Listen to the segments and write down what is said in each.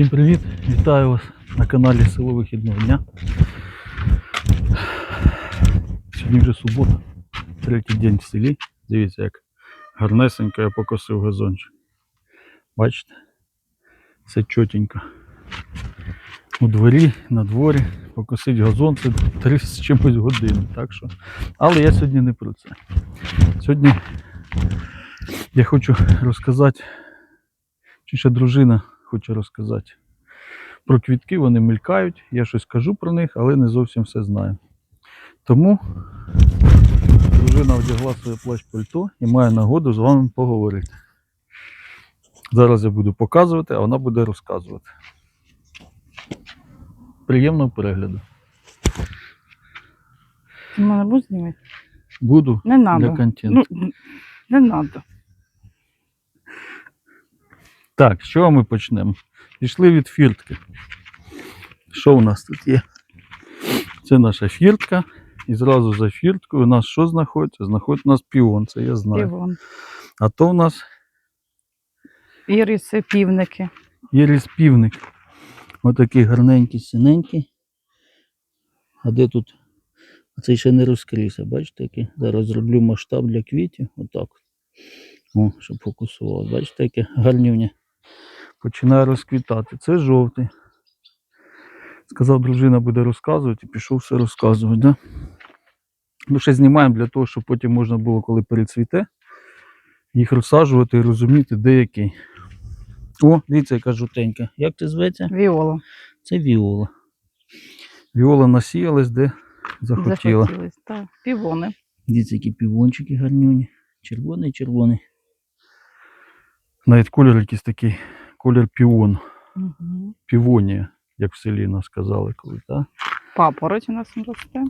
Всім привіт! Вітаю вас на каналі Село Вихідного дня. Сьогодні вже субота, третій день в селі. Дивіться, як гарнесенько я покосив газончик. Бачите? Все чотенько. У дворі, на дворі, покосить газон це три з чимось години. Так що. Але я сьогодні не про це. Сьогодні я хочу розказати, чи ще дружина хоче розказати. Про квітки вони мелькають, я щось кажу про них, але не зовсім все знаю. Тому дружина одягла своє плащ пальто і має нагоду з вами поговорити. Зараз я буду показувати, а вона буде розказувати. Приємного перегляду. Ти мене будеш знімати? Буду Не надо. для контенту. Ну, не надо. Так, з чого ми почнемо? Пішли від фіртки. Що у нас тут є? Це наша фіртка. І зразу за фірткою у нас що знаходиться? Знаходиться у нас піон, це я знаю. Півон. А то у нас Іриси, півники. є півник. Отакий гарненький, синенький. А де тут? А цей ще не розкрився, бачите, який? Зараз зроблю масштаб для квітів. Отак. О, щоб фокусував. Бачите, яке гарнюня. Починає розквітати. Це жовтий. Сказав, дружина буде розказувати і пішов все розказувати. Да? Ми ще знімаємо для того, щоб потім можна було, коли перецвіте, їх розсаджувати і розуміти, де який. О, дивіться, яка жовтенька. Як це зветься? Віола. Це віола. Віола насіялась, де захотіла. Захотілось. Так. Півони. Дивіться, які півончики гарнюні. Червоний, червоний. Навіть колір якийсь такий, колір піон. Угу. Півонія, як в селі нас казали коли, так? Папороть у нас росте.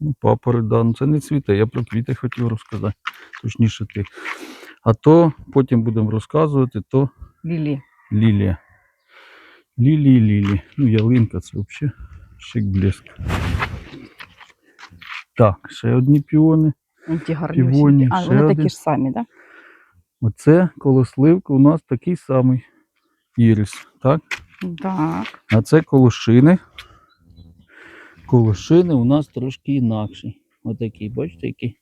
Ну, папори, да, ну це не цвіте. Я про квіти хотів розказати. Точніше ти. А то потім будемо розказувати, то Лілі. лілія. Лілії, лілії. Ну, ялинка це взагалі шик блеск. Так, ще одні піони. Вон Ті гарні. Півоні, А, ще вони один. такі ж самі, так? Оце коло сливки у нас такий самий ірис. Так? Так. А це колошини. Колошини у нас трошки інакший. Отакий, бачите, який.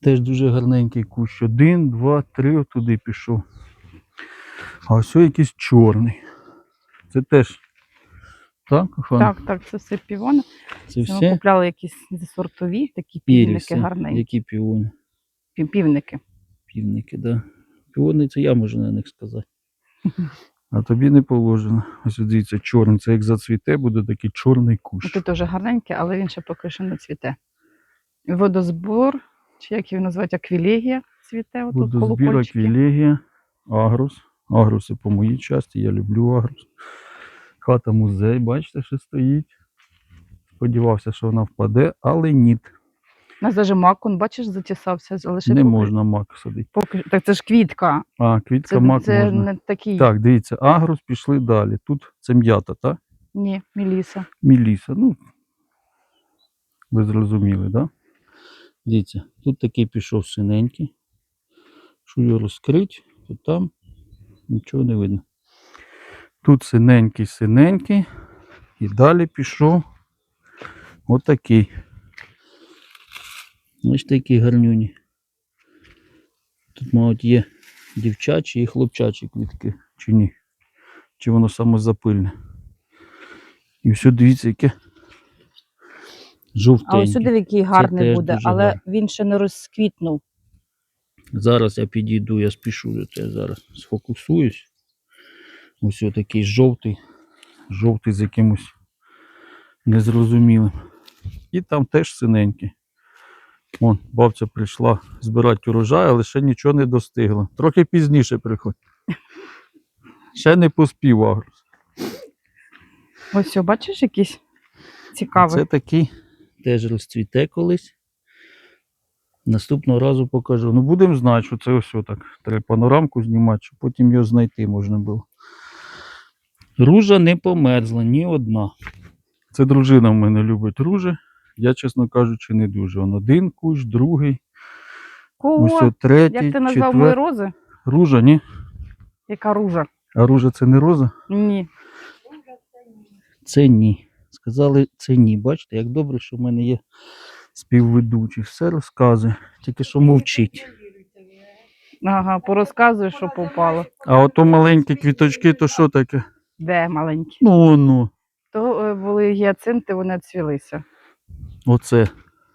Теж дуже гарненький кущ. Один, два, три, отуди пішов. А ось якийсь чорний. Це теж. Так? Так, так, це все півони. Це Ми все купляли якісь сортові, такі півники гарненькі. Які піони? Пів- Півники. Півники, да. Піони це я можу на них сказати. А тобі не положено. Ось от дивіться, чорний. Це як зацвіте, буде такий чорний кущ. Тут теж гарненький, але він ще поки що не цвіте. Водозбор, чи як його називають, аквілегія цвіте. Отут Водозбір, аквілегія, агрус. Агруси по моїй часті, я люблю агрус. Хата музей, бачите, що стоїть. Сподівався, що вона впаде, але ні. Нас навіть мак, он, бачиш, затісався, але Не поки- можна мак садити. Поки... Так це ж квітка. А, квітка Це, мак це можна. не такий. Так, дивіться, агрус пішли далі. Тут це м'ята, так? Ні, Міліса. Міліса. Ну, ви зрозуміли, так? Да? Дивіться, тут такий пішов синенький. Що його розкрить, то там нічого не видно. Тут синенький, синенький. І далі пішов отакий. Ось такі гарнюні. Тут, мабуть, є дівчачі і хлопчачі квітки, чи ні? Чи воно самозапильне? І все, дивіться, яке жовтеньке. А ось сюди який гарний буде, але гарно. він ще не розквітнув. Зараз я підійду, я спішу до тебе зараз. Сфокусуюсь. Ось такий жовтий, жовтий з якимось незрозумілим. І там теж синенький. Вон, бабця прийшла збирати урожай, але ще нічого не достигла. Трохи пізніше приходь. Ще не поспів агрос. Ось все, бачиш якийсь цікавий. Це такий теж розцвіте колись. Наступного разу покажу. Ну, будемо знати, що це ось так. Треба панорамку знімати, щоб потім його знайти можна було. Ружа не померзла, ні одна. Це дружина в мене любить ружі. Я, чесно кажучи, не дуже. Он один кущ, другий, Кого? от третій, Як ти назвав мої рози? Ружа, ні? Яка ружа? А ружа це не роза? Ні. Це ні. Сказали, це ні. Бачите, як добре, що в мене є співведучий. Все розказує, тільки що мовчить. Ага, порозказуй, що попало. А ото маленькі квіточки, то що таке? Де маленькі? Ну, воно. То е, були гіацинти, вони цвілися. Оце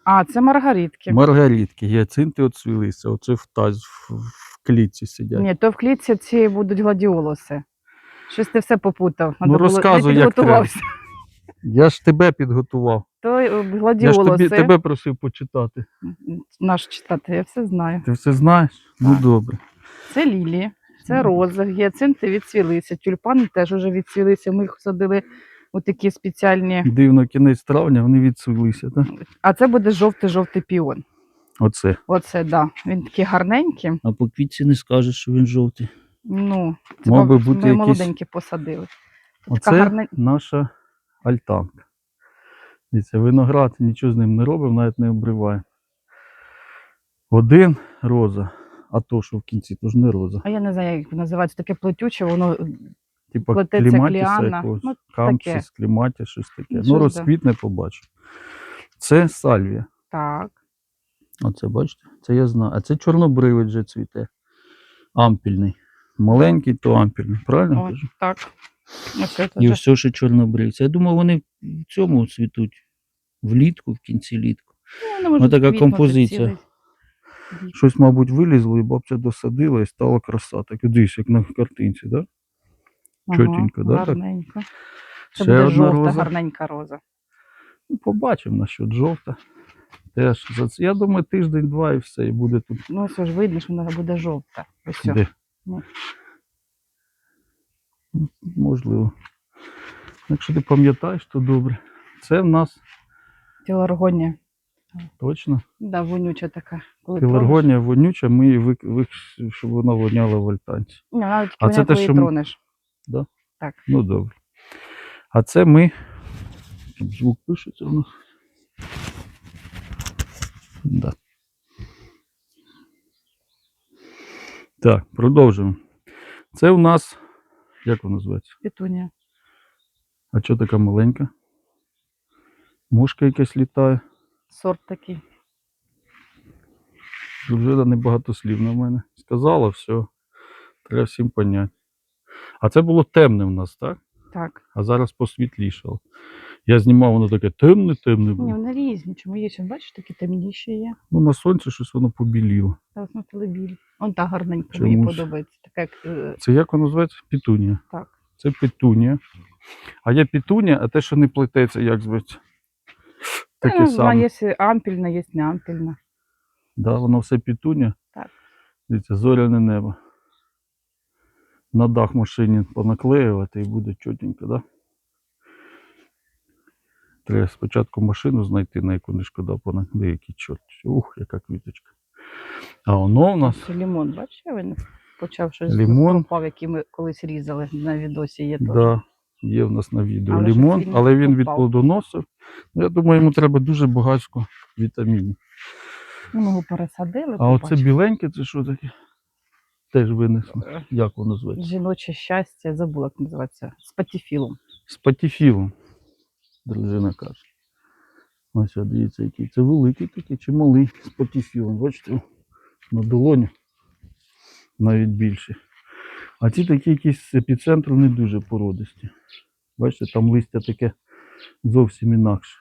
А, це маргаритки. маргаритки, гіацинти оцвілися, оце в таз, в, в клітці сидять. Ні, то в клітці ці будуть гладіолуси. Щось ти все попутав. Ну, Надо було- розказуй, як підготувався. Я ж тебе підготував. То е, Я ж тобі, тебе просив почитати. Наш читати, я все знаю. Ти все знаєш? Ну добре. Це лілії, це рози, гіацинти відцвілися, тюльпани теж вже відцвілися. Ми їх садили у такі спеціальні. Дивно, кінець травня вони відсулися, так? А це буде жовтий-жовтий піон. Оце. Оце, да. Він такий гарненький. А по квітці не скажеш, що він жовтий. Ну, це Мав би ми бути якийсь- молоденькі посадили. Тут така Оце наша альтанка. Дивіться, виноград нічого з ним не робив, навіть не обриває. Один роза, а то, що в кінці, то ж не роза. А я не знаю, як називається, таке плетюче, воно Типа кліматіса якогось. Ну, Кампсис, таке. кліматіс, щось таке. Ну, Ну, розквітне побачу. Це сальвія. так. Оце бачите? Це я знаю. А це чорнобривець вже цвіте. Ампільний. Маленький, то ампільний. Правильно О, кажу? так. Оце І все ще чорнобривці. Я думав, вони в цьому цвітуть. Влітку, в кінці літку. Ну, Ось така композиція. цілий. Щось, мабуть, вилізло, і бабця досадила і стала краса. Так дивись, як на картинці, так? Да? Чотенько, да, так? Це Ще буде одна жовта, роза. гарненька роза. Ну, побачимо насчет жовта. Теж за це. Я думаю, тиждень-два і все, і буде тут. Ну, ось ж видно, що вона буде жовта. Ось. Де? Ну. Ну, Можливо. Якщо ти пам'ятаєш, то добре. Це в нас Піларгонія. точно. Да, вонюча така. Коли. Вонюча, ми її вик... вик... щоб вона воняла в альтанці. Ні, вона тільки А а це те, що ми- тронеш. Да? Так. Ну добре. А це ми. Тут звук пишеться у нас. Да. Так, продовжуємо. Це у нас. Як вона називається? Петунія. А що така маленька? Мушка якась літає. Сорт такий. Дружина небагато слів на мене. Сказала, все. Треба всім поняти. А це було темне в нас, так? Так. А зараз посвітлішало. Я знімав, воно таке темне, темне Ні, було. вони різні. Чому є? Ось, Бачиш, такі темніші є. Ну, на сонці щось воно побіліло. Та ось на телебіль. Он та гарненька, мені подобається. Така, як, е, Це як воно називається? Пітунія. так. Це петунія. А є пітунія, а те, що не плететься, як зветься? Таке Ну, саме. Вона є ампільна, є не ампільна. Да, воно все пітунія. Так. Дивіться, зоряне небо. На дах машині понаклеювати і буде чотенько, да? Треба спочатку машину знайти, на яку не шкода понаклеїти. Який чорт. Ух, яка квіточка. А воно у нас лімон, бачиш, він почав щось Лімон. пропав, який ми колись різали на відосі. Є теж. Да, є в нас на відео Але щось лімон, він але він пропав. відплодоносив. Ну, Я думаю, йому треба дуже багатько вітамінів. Ну, Ми його пересадили. А оце побачимо. біленьке, це що таке? Теж винесли. Як воно зветься? Жіноче щастя, забула, як називається. З патіфілом. З патіфілом, дружина каже. Ось, дивіться, який. Це великий такий чи малий з патіфілом. Бачите, на долоні навіть більше. А ці такі якісь з епіцентру не дуже породисті. Бачите, там листя таке зовсім інакше.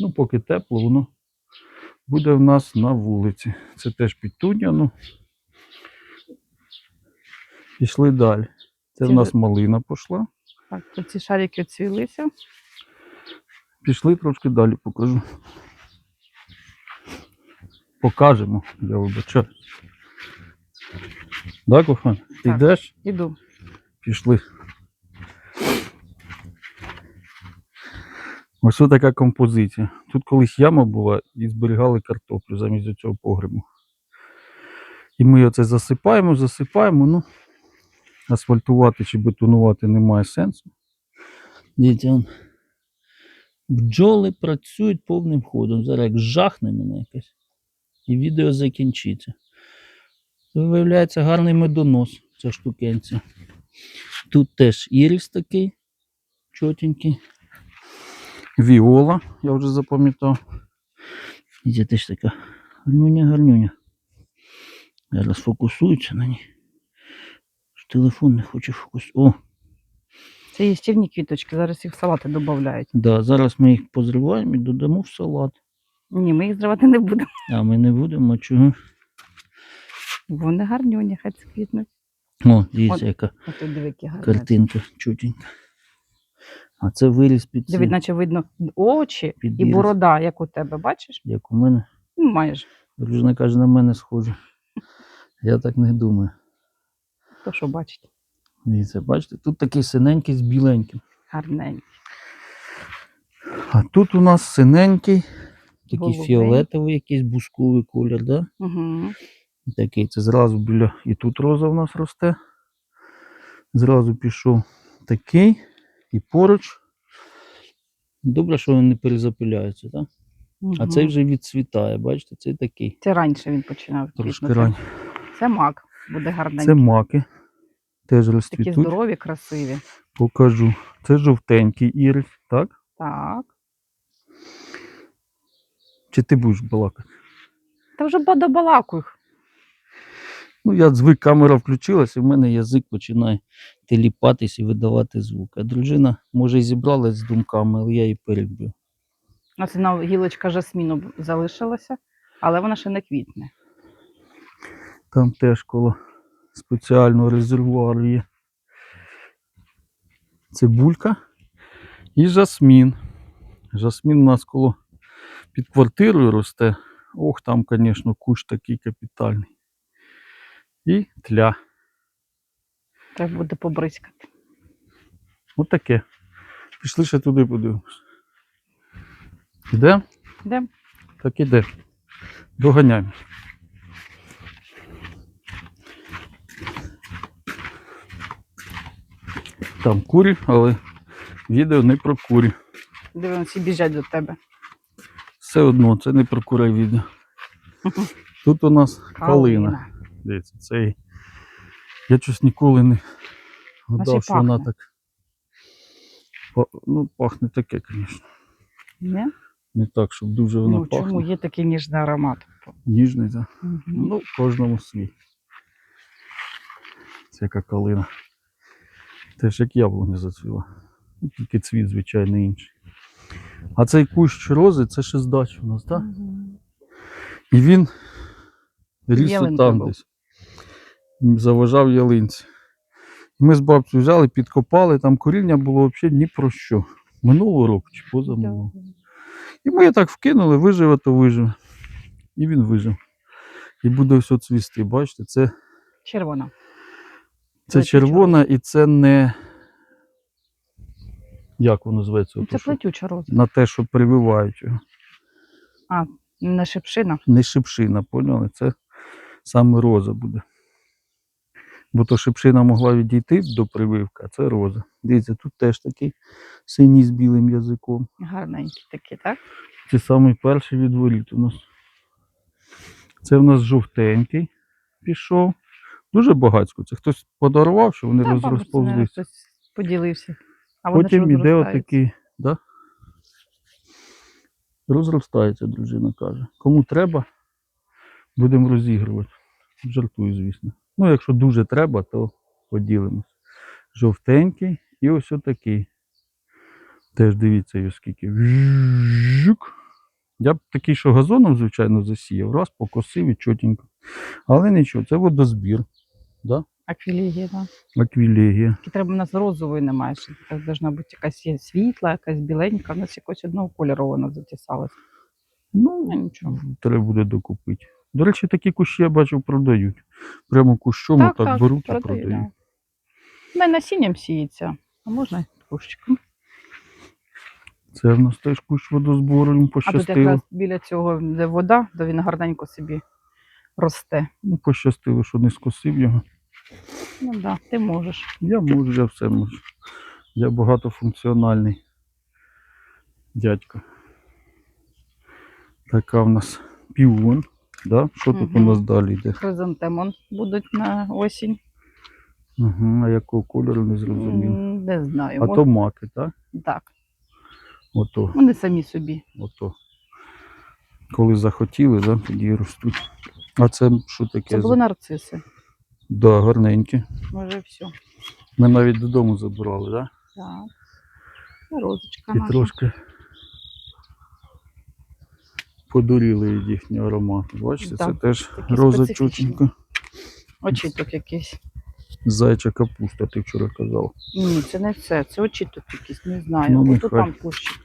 Ну, поки тепло, воно буде в нас на вулиці. Це теж підтуння, ну. Пішли далі. Це в нас малина пішла. Так, то ці шарики цвілися. Пішли трошки далі покажу. Покажемо, я вибачаю. Да, кохана? Ти Так. йдеш? Іду. Пішли. Ось ось така композиція. Тут колись яма була і зберігали картоплю замість цього погребу. І ми оце засипаємо, засипаємо, ну, асфальтувати чи бетонувати немає сенсу. Дивіться, бджоли працюють повним ходом. Зараз як жахне мене якесь. І відео закінчиться. Виявляється гарний медонос, ця штукенця. Тут теж ірис такий чотенький. Віола, я вже запам'ятав. І це теж така гарнюня, гарнюня. Зараз фокусується на ній. Телефон не хоче фокусувати. О, Це їстівні квіточки, зараз їх в салати додають. да, зараз ми їх позриваємо і додамо в салат. Ні, ми їх зривати не будемо. А ми не будемо, чого? Вони гарнюні, хай це квітнуть. О, дивіться, яка А диви, які гарні. картинка чутенька. А це виріс під Диви, цим, наче видно очі Під і борода, як у тебе, бачиш? як у мене. Ну, майже. Дружина каже, на мене схоже. Я так не думаю. То що бачить? Дивіться, бачите, тут такий синенький з біленьким. Гарненький. А тут у нас синенький, такий Голубий. фіолетовий, якийсь бусковий колір, да? Угу. Такий, це зразу біля. І тут роза в нас росте. Зразу пішов такий і поруч. Добре, що він не перезапиляється, так? А цей вже відцвітає, бачите, цей такий. Це раніше він починав. Трошки рань. Це мак, буде гарненький. Це маки. Теж Такі здорові, красиві. Покажу. Це жовтенький ірис, так? Так. Чи ти будеш балакати? Та вже бодобалакуй. Ну, я звик, камера включилася, і в мене язик починає теліпатись і видавати звук. А дружина, може, і зібралась з думками, але я її перебив. У нас одна гілочка жасміну залишилася, але вона ще не квітне. Там теж коло спеціального резервуару є. Цибулька і жасмін. Жасмін у нас коло під квартирою росте. Ох, там, звісно, кущ такий капітальний. І тля. Треба буде побризкати. Отаке. Пішли ще туди подивимось. Іде? Де? Так іде. Доганяємо. Там курі, але відео не про курі. Диви, вони всі біжать до тебе. Все одно, це не про курей відео. Тут у нас калина. Дивіться, цей. Я щось ніколи не гадав, що вона так. Ну, пахне таке, звісно. Не? Не так, щоб дуже вона Ну, пахне. чому є такий ніжний аромат? Ніжний, так. Мгм. Ну, кожному свій. Це яка калина. Теж як яблуня зацвіла. Тільки цвіт, звичайно, інший. А цей кущ рози це ще здач у нас, так? Мгм. І він ріс там був. десь. Заважав ялинці. Ми з бабцею взяли, підкопали, там коріння було взагалі ні про що. Минулого року чи позаминулого. І ми так вкинули, виживе, то виживе. І він вижив. І буде все цвісти. Бачите, це, Червона. Це червона і це не. Як воно зветься? Це що? плетюча роза. На те, що прививають його. А, Не шипшина. Не шипшина, поняли? Це саме роза буде. Бо то шипшина могла відійти до прививки, а це роза. Дивіться, тут теж такий синій з білим язиком. Гарненькі такі, так? Це самий перший відворіт у нас. Це в нас жовтенький пішов. Дуже багатько. Це хтось подарував, що вони роз- розповзлися. хтось поділився. А вони ж Потім іде розростаються. отакий, да? Розростається, дружина каже. Кому треба, будемо розігрувати. Жартую, звісно. Ну, якщо дуже треба, то поділимось. Жовтенький і ось отакий. Теж дивіться, його скільки. Жук. Я б такий, що газоном, звичайно, засіяв, раз покосив і чотенько. Але нічого, це водозбір. Да? Аквілігія, так. Аквілегія. Тільки треба у нас розової немає. ще должна бути якась є світла, якась біленька. У нас якось одного кольору вона затісалась. Ну, Ну, нічого. треба буде докупити. До речі, такі кущі я бачив продають. Прямо кущом так, так беруть і продають. да. У мене насінням сіється, а можна кущиком. Це в нас теж кущ водозбору, їм А тут якраз біля цього, де вода, то він гарненько собі росте. Ну, пощастило, що не скосив його. Ну так, да, ти можеш. Я можу, я все можу. Я багатофункціональний дядько. Така в нас піон. Да? Що тут у нас далі йде? Хризантемон будуть на осінь. Угу, а якого кольору не зрозумів. Не знаю. А то маки, так? Так. Ото, Вони самі собі. ото. Коли захотіли, да, тоді ростуть. А це що таке? Це були нарциси. Да, гарненькі. Може, все. Ми навіть додому забирали, да? Так. Це розочка І наша. трошки подуріли від їхнього аромату. Бачите, це Так, теж такі роза специфічні. чутенька. Очіток якийсь. Зайча капуста, ти вчора казав. Ні, це не це. Це очіток якийсь, не знаю. Ну, Ну, нехай. Там кущик.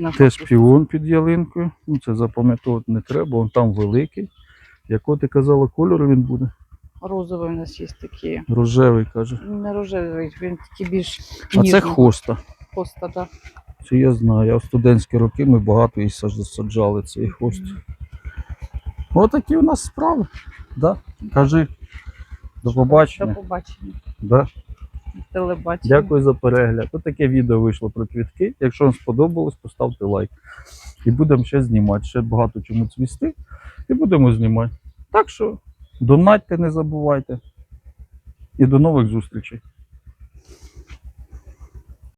На Теж капусті. півон під ялинкою. Ну, це запам'ятовувати не треба, він там великий. Якого ти казала, кольору він буде? Розовий у нас є такі. Рожевий, каже. Не рожевий, він такий більш А це ніжний. хоста. Хоста, да. Це я знаю. Я в студентські роки ми багато її саж- саджали, цей хост. Отакі у нас справи. Да? Кажи. До До побачення. побачення. Да? Телебачення. Дякую за перегляд. Ось таке відео вийшло про квітки. Якщо вам сподобалось, поставте лайк. І будемо ще знімати. Ще багато чому цвісти. І будемо знімати. Так що донатьте, не забувайте. І до нових зустрічей.